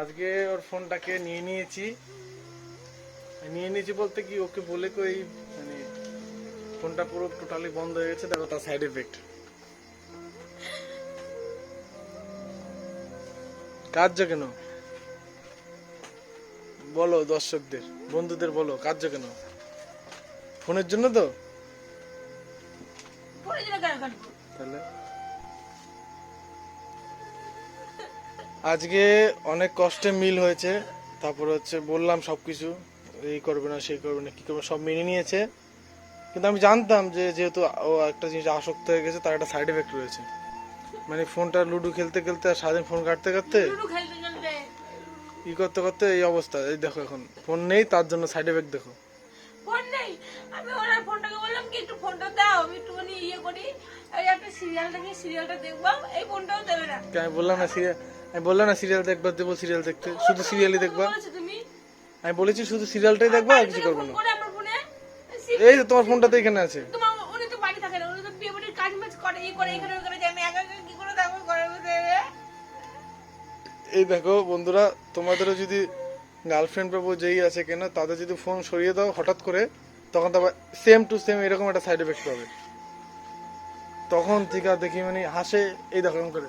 আজকে ওর ফোনটাকে নিয়ে নিয়েছি। নিয়ে নিয়েছি বলতে কি ওকে বলে কই মানে ফোনটা পুরো টোটালি বন্ধ হয়ে গেছে দেখো তার সাইড এফেক্ট কার্য কেন? বলো দর্শকদের বন্ধুদের বলো কার্য কেন? ফোনের জন্য তো? তাহলে আজকে অনেক কষ্টে মিল হয়েছে। তারপর হচ্ছে বললাম সবকিছু এই করবে না সেই করবে না কি করবে সব মেনে নিয়েছে। কিন্তু আমি জানতাম যে যেহেতু ও একটা জিনিস আসক্ত হয়ে গেছে তার একটা সাইড এফেক্ট রয়েছে। মানে ফোনটা লুডো খেলতে খেলতে আর সারাদিন ফোন কাটতে কাটতে ই করতে করতে এই অবস্থা। এই দেখো এখন ফোন নেই তার জন্য সাইড এফেক্ট দেখো। ফোন নেই। আমি ওনার ফোনটাকে বললাম কি একটু ফোনটা দাও আমি একটুখানি ইয়ে করি। এই একটা সিরিয়ালটা দেখব এই ফোনটাও দেবে না। আমি বললাম না সিরিয়াল আমি বললাম না সিরিয়াল দেখবা দেবো সিরিয়াল দেখতে। শুধু সিরিয়ালই দেখবা। আমি বলেছি শুধু সিরিয়ালটাই দেখবা আর কিছু করব না। এই তো তোমার ফোনটা তো এখানে আছে এই দেখো বন্ধুরা তোমাদেরও যদি গার্লফ্রেন্ড পাবো যেই আছে কেন তাদের যদি ফোন সরিয়ে দাও হঠাৎ করে তখন তারপর সেম টু সেম এরকম একটা সাইড এফেক্ট পাবে। তখন থেকে দেখি মানে হাসে এই দেখো এরকম করে।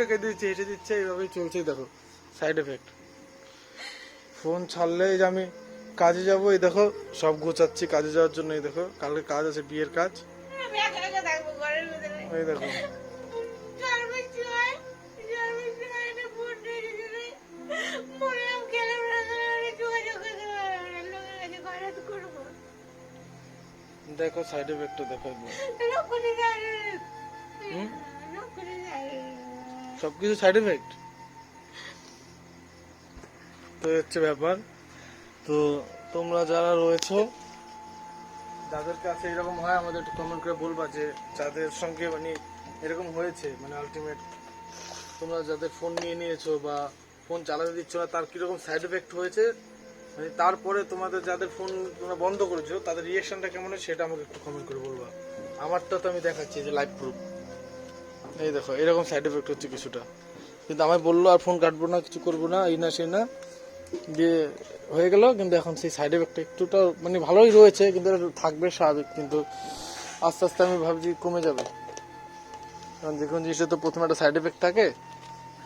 কেঁদে দিচ্ছে হেসে দিচ্ছে এইভাবেই চলছেই দেখো সাইড এফেক্ট ফোন ছাড়লে যে আমি কাজে যাব এই দেখো সব গোছাচ্ছি কাজে যাওয়ার জন্য এই দেখো কালকে কাজ আছে বিয়ের কাজ। এই দেখো। দেখো সাইড এফেক্টটা দেখো একবার। যায় সবকিছু সাইড এফেক্ট তো হচ্ছে ব্যাপার। তো তোমরা যারা রয়েছো, যাদের কাছে এরকম হয়, আমাদের একটু কমেন্ট করে বলবা যে যাদের সঙ্গে মানে এরকম হয়েছে মানে আলটিমেট তোমরা যাদের ফোন নিয়ে নিয়েছো বা ফোন চালাতে দিচ্ছ না, তার কীরকম সাইড এফেক্ট হয়েছে? মানে তারপরে তোমাদের যাদের ফোন তোমরা বন্ধ করেছ, তাদের রিয়েকশনটা কেমন হয় সেটা আমাকে একটু কমেন্ট করে বলবা। আমারটা তো আমি দেখাচ্ছি যে লাইভ প্রুফ এই দেখো, এরকম সাইড এফেক্ট হচ্ছে কিছুটা। কিন্তু আমায় বলল, আর ফোন কাটবো না, কিছু করব না, এই না, সেই না। দিয়ে হয়ে গেল, কিন্তু এখন সেই সাইড এফেক্টটা একটুটা মানে ভালোই রয়েছে, কিন্তু থাকবে স্বাভাবিক, কিন্তু আস্তে আস্তে আমি ভাবছি কমে যাবে। কারণ যে কোনো জিনিসটা তো প্রথমে একটা সাইড এফেক্ট থাকে,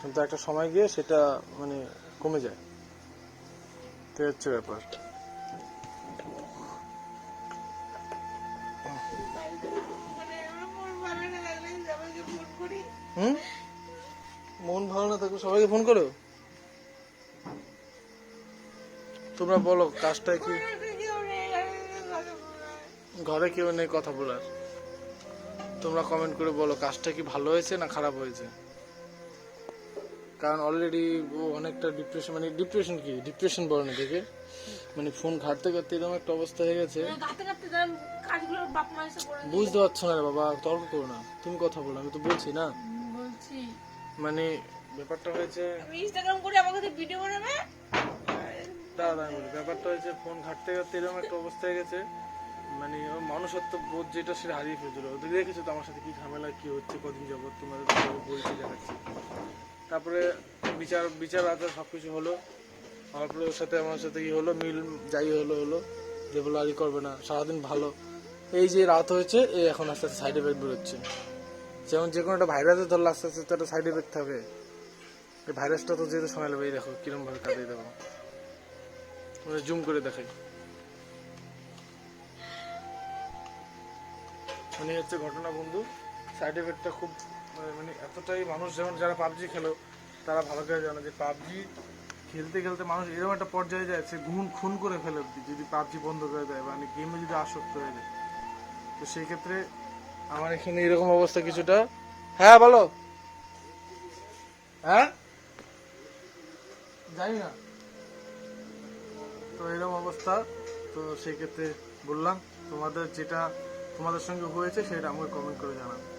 কিন্তু একটা সময় গিয়ে সেটা মানে কমে যায়। তো হচ্ছে ব্যাপার। হুম? মন ভালো না থাকলে সবাইকে ফোন করো। তোমরা বলো, কাজটা কি? ঘরে কেউ নেই কথা বলার। তোমরা কমেন্ট করে বলো, কাজটা কি ভালো হয়েছে না খারাপ হয়েছে? কারণ অলরেডি ও অনেকটা ডিপ্রেশন মানে ডিপ্রেশন কি? ডিপ্রেশন বলে না দেখে মানে ফোন ঘাটতে ঘাটতে এরকম একটা অবস্থা হয়ে গেছে। গাতে গাতে যান কাজগুলো বাপ মা এসে করে বুঝতে পারছ না বাবা তর্ক করো না। তুমি কথা বলো আমি তো বলছি না। বলছি। মানে ব্যাপারটা হয়েছে ইনস্টাগ্রাম করে আমার কাছে ভিডিও বানাবে? দাঁড়া বলি ব্যাপারটা হয়েছে ফোন ঘাটতে ঘাটতে এরকম একটা অবস্থা হয়ে গেছে। মানে ওর মানুষত্ব বোধ যেটা সেটা হারিয়ে ফেলছিল। ওদের দেখেছ তো আমার সাথে কি ঝামেলা কি হচ্ছে কদিন যাবত তোমাদের বলছি দেখাচ্ছি। তারপরে বিচার বিচার আচার সব কিছু হলো তারপরে ওর সাথে, আমার সাথে কি হলো? মিল যাই হলো হলো। যে বলো আরই করবে না, সারাদিন ভালো। এই যে রাত হয়েছে এই এখন আস্তে আস্তে সাইড এফেক্ট বেরোচ্ছে। যেমন যে কোনো একটা ভাইরাসে ধরলে আস্তে আস্তে একটা সাইড এফেক্ট থাকে। এই ভাইরাসটা তো যেহেতু সময় লাগবে, এই দেখো, কিরম ভাবে কাটিয়ে দেবো। জুম করে দেখাই। মানে হচ্ছে ঘটনা বন্ধু সাইড এফেক্টটা খুব মানে- মানে এতটাই মানুষ যেমন, যারা পাবজি খেলো, তারা ভালো করে জানে যে পাবজি খেলতে খেলতে মানুষ এরকম একটা পর্যায়ে যায়, সে ঘুম খুন করে ফেলে যদি পাবজি বন্ধ করে দেয় মানে গেমে যদি আসক্ত হয়ে যায়। তো সেই ক্ষেত্রে আমার এখানে এরকম অবস্থা কিছুটা। হ্যাঁ বলো। হ্যাঁ? জানি না। তো এরকম অবস্থা। তো সেই ক্ষেত্রে বললাম, তোমাদের যেটা, তোমাদের সঙ্গে হয়েছে সেটা আমাকে কমেন্ট করে জানাও।